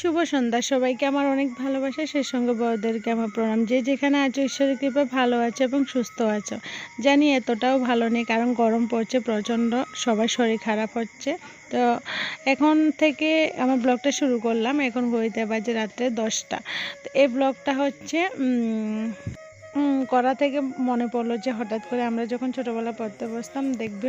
শুভ সন্ধ্যা। সবাইকে আমার অনেক ভালোবাসা। সেই সঙ্গে বড়দেরকে আমার প্রণাম। যে যেখানে আছো, ঈশ্বরের কৃপা ভালো আছে এবং সুস্থ আছো। জানি এতটাও ভালো নেই, কারণ গরম পড়ছে, প্রচণ্ড সবার শরীর খারাপ হচ্ছে। তো এখন থেকে আমার ব্লগটা শুরু করলাম। এখন ঘড়িতে বাজে রাত্রে দশটা। তো এই ব্লগটা হচ্ছে করা থেকে মনে পড়ল যে হঠাৎ করে আমরা যখন ছোটোবেলা পড়তে বসতাম, দেখবে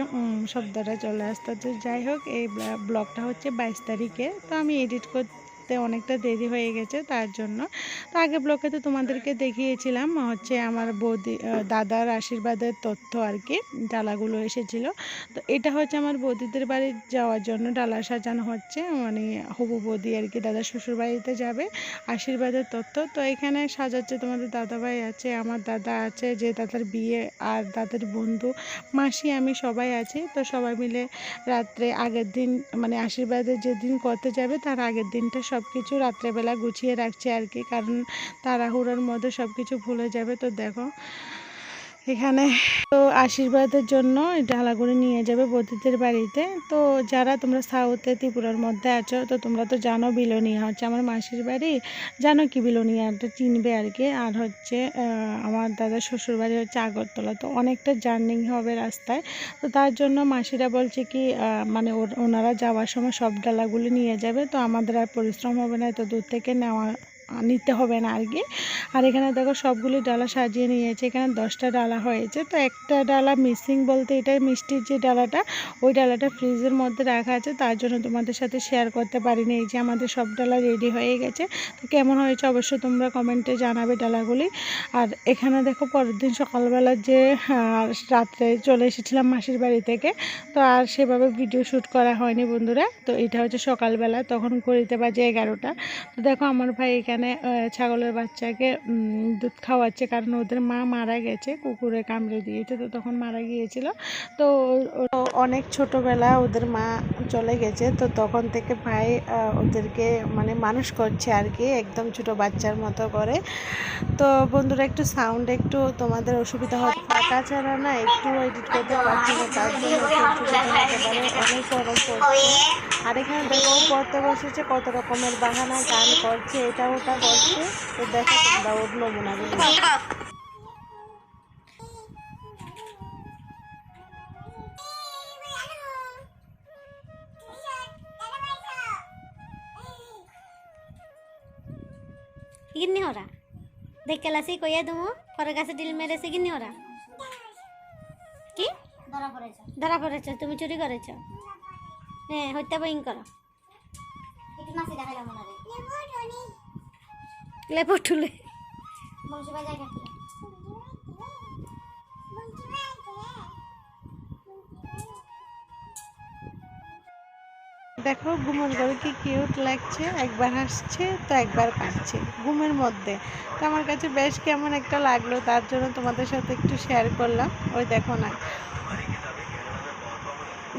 শব্দটা চলে আসতো। তো যাই হোক, এই ব্লগটা হচ্ছে বাইশ তারিখে। তো আমি এডিট করতে অনেকটা দেরি হয়ে গেছে তার জন্য। তো আগে ব্লকে তো তোমাদেরকে দেখিয়েছিলাম, হচ্ছে আমার বৌদি দাদার আশীর্বাদের তথ্য আর কি, ডালাগুলো এসেছিল। তো এটা হচ্ছে আমার বৌদিদের বাড়ি যাওয়ার জন্য ডালা সাজানো হচ্ছে মানে হবু বৌদি আর কি দাদা শ্বশুর বাড়িতে যাবে আশীর্বাদের তথ্য। তো এখানে সাজাচ্ছে তোমাদের দাদাভাই আছে, আমার দাদা আছে, যে দাদার বিয়ে আর দাদার বন্ধু, মাসি, আমি সবাই আছি। তো সবাই মিলে রাত্রে আগের দিন মানে আশীর্বাদের যেদিন করতে যাবে, তার আগের দিনটা সব কিছু রাত্রেবেলা গুছিয়ে রাখছে আর কি, কারণ তাড়াহুড়োর মধ্যে সব কিছু ভুলে যাবে। তো দেখো এখানে। তো আশীর্বাদের জন্য এই ডালাগুলো নিয়ে যাবে বৌদিদের বাড়িতে। তো যারা তোমরা সাউথে ত্রিপুরার মধ্যে আছো, তো তোমরা তো জানো বিলোনিয়া হচ্ছে আমার মাসির বাড়ি। জানো কি বিলোনিয়াটা চিনবে আর কি। আর হচ্ছে আমার দাদা শ্বশুর বাড়ি হচ্ছে আগরতলা। তো অনেকটা জার্নি হবে রাস্তায়। তো তার জন্য মাসিরা বলছে কি মানে ওনারা যাওয়ার সময় সব ডালাগুলো নিয়ে যাবে। তো আমাদের আর পরিশ্রম হবে না এত দূর থেকে নেওয়া নিতে হবে না আর কি। আর এখানে দেখো সবগুলি ডালা সাজিয়ে নিয়েছে, এখানে দশটা ডালা হয়েছে। তো একটা ডালা মিসিং বলতে এটাই মিষ্টির যে ডালাটা, ওই ডালাটা ফ্রিজের মধ্যে রাখা আছে। তার জন্য তোমাদের সাথে শেয়ার করতে পারিনি। এই যে আমাদের সব ডালা রেডি হয়ে গেছে। তো কেমন হয়েছে অবশ্যই তোমরা কমেন্টে জানাবে ডালাগুলি। আর এখানে দেখো পরের দিন সকালবেলা যে রাত্রে চলে এসেছিলাম মাসির বাড়ি থেকে। তো আর সেভাবে ভিডিও শ্যুট করা হয়নি বন্ধুরা। তো এটা হচ্ছে সকালবেলা, তখন ঘড়িতে বাজে এগারোটা। তো দেখো আমার ভাই এখানে আহ, ছাগলের বাচ্চাকে দুধ খাওয়াচ্ছে কারণ ওদের মা মারা গেছে কুকুরে কামড়ে দিয়েছে তো তখন মারা গিয়েছিল। তো অনেক ছোটবেলা ওদের মা চলে গেছে তো তখন থেকে ভাই ওদেরকে মানে মানুষ করছে আর কি একদম ছোট বাচ্চার মতো করে। তো বন্ধুরা একটু সাউন্ড একটু তোমাদের অসুবিধা হয় ফাঁকা ছাড়া না একটু এডিট করতে পারছি না তার জন্য অনেক গরম পড়ছে আর এখানে দেখো পড়তে বসেছে কত রকমের বাহানা গান করছে এটা ওটা করছে। তো দেখো তোমরা ওর নমুনাগুলো দেবো পরে গাছে ডিল মেরেছে কিন্নি হরা কি? ধরা পড়েছে। ধরা পড়েছ তুমি চুরি করেছ। হ্যাঁ হত্যা বইন করো। ঠুলে দেখো ঘুমের ঘরে কি কিউট লাগছে? একবার হাসছে তো একবার কাঁদছে ঘুমের মধ্যে। তো আমার কাছে বেশ কেমন একটা লাগল তার জন্য তোমাদের সাথে একটু শেয়ার করলাম। ওই দেখো না।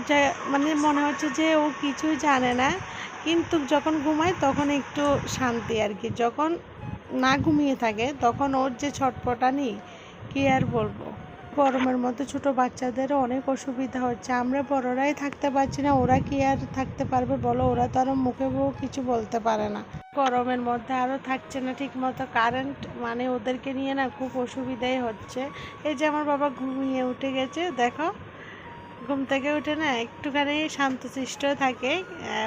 যা মানে মনে হচ্ছে যে ও কিছুই জানে না। কিন্তু যখন ঘুমায় তখন একটু শান্তি আর কি। যখন না ঘুমিয়ে থাকে তখন ওর যে ছটপটানি, কি আর বলব? গরমের মধ্যে ছোট বাচ্চাদেরও অনেক অসুবিধা হচ্ছে। আমরা বড়রাই থাকতে পারছি না, ওরা কি আর থাকতে পারবে বলো? ওরা তো আরও মুখে বউ কিছু বলতে পারে না। গরমের মধ্যে আরও থাকছে না ঠিক মতো কারেন্ট মানে ওদেরকে নিয়ে না খুব অসুবিধাই হচ্ছে। এই যে আমার বাবা ঘুমিয়ে উঠে গেছে, দেখো। ঘুম থেকে উঠে না একটুখানি শান্তশিষ্ট থাকে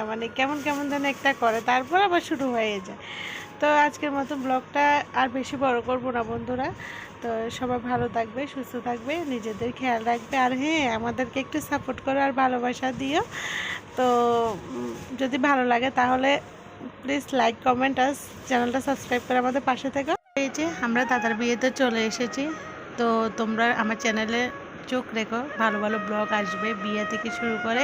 মানে কেমন কেমন যেন একটা করে, তারপর আবার শুরু হয়ে যায়। তো আজকের মতো ব্লগটা আর বেশি বড় করব না বন্ধুরা। তো সবাই ভালো থাকবে, সুস্থ থাকবে, নিজেদের খেয়াল রাখবে। আর হ্যাঁ আমাদেরকে একটু সাপোর্ট করো আর ভালোবাসা দিও। তো যদি ভালো লাগে তাহলে প্লিজ লাইক কমেন্ট আর চ্যানেলটা সাবস্ক্রাইব করে আমাদের পাশে থেকো। এই যে আমরা দাদার বিয়েতে চলে এসেছি। তো তোমরা আমার চ্যানেলে চোখ রেখো, ভালো ভালো ব্লগ আসবে, বিয়ে থেকে শুরু করে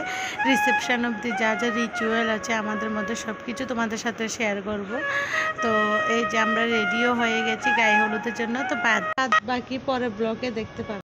রিসেপশান অবধি যা যা রিচুয়াল আছে আমাদের মধ্যে সব কিছু তোমাদের সাথে শেয়ার করব। তো এই যে আমরা রেডিও হয়ে গেছি গায়ে হলুদের জন্য, তো বাদ বাকি পরে ব্লগে দেখতে পাবো